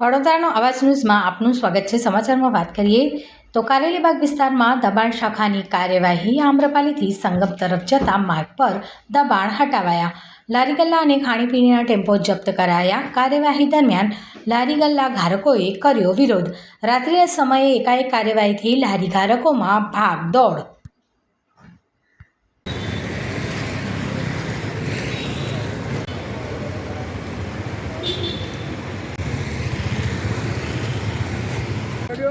વડોદરાનો અવાજ ન્યૂઝમાં આપનું સ્વાગત છે. સમાચારમાં વાત કરીએ તો કારેલીબાગ વિસ્તારમાં દબાણ શાખાની કાર્યવાહી આમ્રપાલીથી સંગમ તરફ જતા માર્ગ પર દબાણ હટાવાયા. લારી ગલ્લા અને ખાણીપીણીના ટેમ્પો જપ્ત કરાયા. કાર્યવાહી દરમિયાન લારી ગલ્લા ધારકોએ કર્યો વિરોધ. રાત્રિના સમયે એકાએક કાર્યવાહીથી લારી ધારકોમાં ભાગ દોડ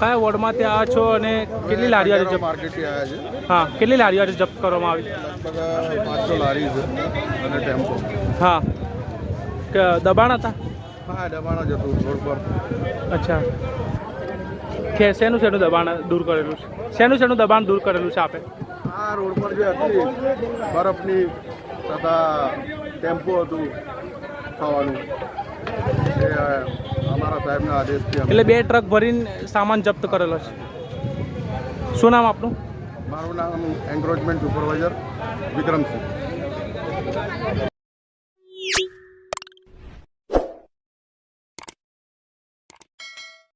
કયા વોર્ડમાં ત્યાં છો અને કેટલી લારીઓ આજે માર્કેટથી આવ્યા છે. હા કેટલી લારીઓ આજે જપ્ત કરવામાં આવી? પાંચસો લારી છે અને ટેમ્પો. હા. કે દબાણ હતા? હા દબાણ જ હતું રોડ પર. અચ્છા. કે શેનું શેનું દબાણ દૂર કરેલું છે? શેનું શેનું દબાણ દૂર કરેલું છે આપે? આ રોડ પર જે હતી બરફની તથા ટેમ્પો હતું ખાવાનું. સાહેબના આદેશથી એટલે બે ટ્રક ભરીને સામાન જપ્ત કરેલો છે. શું નામ આપનું? મારું નામ એન્ક્રોચમેન્ટ સુપરવાઇઝર વિક્રમસિંહ.